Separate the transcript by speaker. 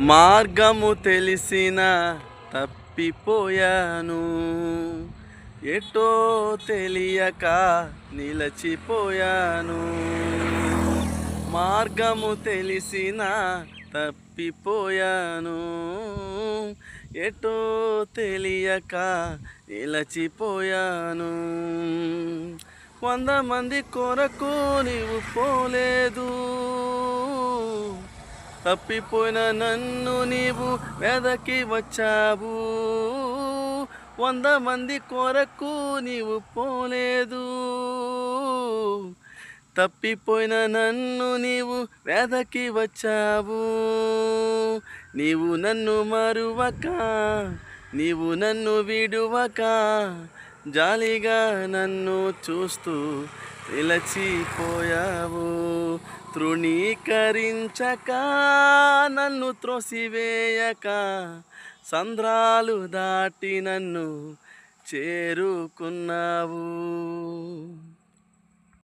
Speaker 1: మార్గము తెలిసిన తప్పిపోయాను. ఎటో తెలియక నిలచిపోయాను. మార్గము తెలిసిన తప్పిపోయాను. ఎటో తెలియక నిలచిపోయాను. వంద మంది కొరకు నీవు పోలేదు. తప్పిపోయిన నన్ను నీవు వెదకి వచ్చావు. వంద మంది కొరకు నీవు పోలేదు. తప్పిపోయిన నన్ను నీవు వెదకి వచ్చావు. నీవు నన్ను మరువక నీవు నన్ను విడువక జాలిగా నన్ను చూస్తూ నిలచిపోయావు. తృణీకరించక నన్ను త్రోసివేయక. సంద్రాలు దాటి నన్ను చేరుకున్నావు.